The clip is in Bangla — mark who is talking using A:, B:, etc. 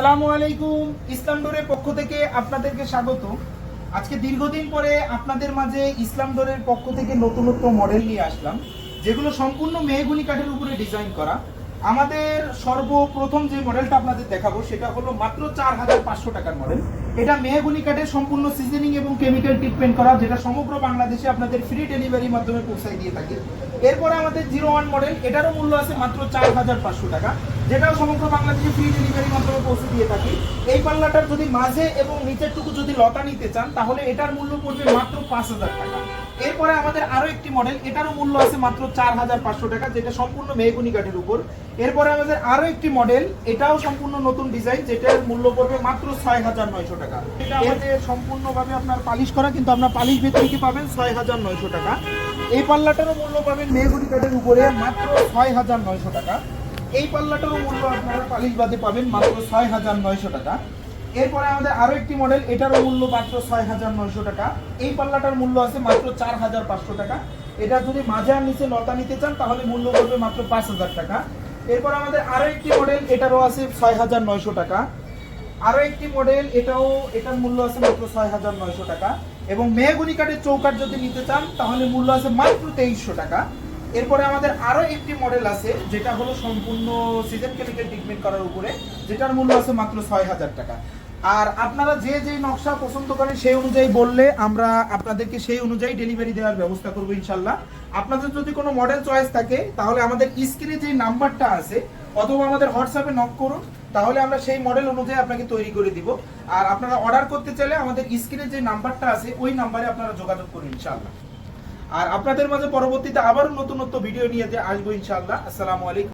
A: আসসালামু আলাইকুম। ইসলাম ডোরের পক্ষ থেকে আপনাদেরকে স্বাগত আজকে দীর্ঘদিন পরে আপনাদের মাঝে ইসলাম ডোরের পক্ষ থেকে নতুনত্ব মডেল নিয়ে আসলাম, যেগুলো সম্পূর্ণ মেহগুনি কাঠের উপরে ডিজাইন করা। আমাদের সর্বপ্রথম যে মডেলটা আপনাদের দেখাবো, সেটা হলো মাত্র চার হাজার পাঁচশো টাকার মডেল। এটা মেহগুনি কাঠের সম্পূর্ণ সিজনিং এবং কেমিক্যাল ট্রিটমেন্ট করা, যেটা সমগ্র বাংলাদেশে আপনাদের ফ্রি ডেলিভারির মাধ্যমে পৌঁছায় দিয়ে থাকে। এরপরে আমাদের জিরো ওয়ান মডেল এটারও মূল্য আছে মাত্র চার হাজার পাঁচশো টাকা, যেটাও সমগ্র বাংলাদেশে ফ্রি ডেলিভারির মাধ্যমে পৌঁছে দিয়ে থাকি। এই পাল্লাটার যদি মাঝে এবং নিচের টুকু যদি লতা নিতে চান, তাহলে এটার মূল্য পড়বে মাত্র পাঁচ হাজার টাকা। এরপরে আমাদের আরও একটি মডেল এটারও মূল্য আছে মাত্র চার হাজার পাঁচশো টাকা, যেটা সম্পূর্ণ মেহগুনি কাঠের উপর। এরপরে আমাদের আরও একটি মডেল এটাও সম্পূর্ণ নতুন ডিজাইন যেটার মূল্য পড়বে মাত্র ছয় হাজার নয়শো টাকা। এটা আমাদের সম্পূর্ণভাবে আপনার পালিশ করা, কিন্তু আপনার পালিশ কি পাবেন? ছয় হাজার নয়শো টাকা। এই পাল্লাটারও মূল্য পাবেন মেহগুনি কাঠের উপরে মাত্র ছয় হাজার নয়শো টাকা। এই পাল্লাটারও মূল্য আপনারা পালিশ বাদে পাবেন মাত্র ছয় হাজার নয়শো টাকা। এরপরে আমাদের আরও একটি মডেল এটারও মূল্য মাত্র ছয় হাজার নয়শো টাকা। এই পাল্লাটার মূল্য আছে মাত্র চার হাজার পাঁচশো টাকা। এটা যদি মাঝে আর নিচে লতা নিতে চান, তাহলে মূল্য পড়বে মাত্র পাঁচ হাজার টাকা। এরপর আমাদের আরও একটি মডেল এটারও আছে ছয় হাজার নয়শো টাকা। আরও একটি মডেল এটাও, এটার মূল্য আছে মাত্র ছয় হাজার নয়শো টাকা। এবং মেহগুনি কাঠের চৌকাট যদি নিতে চান, তাহলে মূল্য আছে মাত্র তেইশশো টাকা। এরপরে আমাদের আরও একটি মডেল আছে, যেটা হলো সম্পূর্ণ সিজন কেমিক্যাল ট্রিটমেন্ট করার উপরে, যেটার মূল্য আছে মাত্র ছয় হাজার টাকা। আর আপনারা যে যে নকশা পছন্দ করেন সেই অনুযায়ী বললে আমরা আপনাদেরকে সেই অনুযায়ী ডেলিভারি দেওয়ার ব্যবস্থা করব ইনশাল্লাহ। আপনাদের যদি কোনো মডেল চয়েস থাকে, তাহলে আমাদের স্ক্রিনে যে নাম্বারটা আছে, অথবা আমাদের হোয়াটসঅ্যাপে নক করুন, তাহলে আমরা সেই মডেল অনুযায়ী আপনাকে তৈরি করে দিব। আর আপনারা অর্ডার করতে চাইলে আমাদের স্ক্রিনে যে নাম্বারটা আছে, ওই নাম্বারে আপনারা যোগাযোগ করুন ইনশাআল্লাহ আর আপনাদের মাঝে পরবর্তীতে আবারও নতুন নতুন ভিডিও নিয়ে আসব ইনশাআল্লাহ আসসালামু আলাইকুম।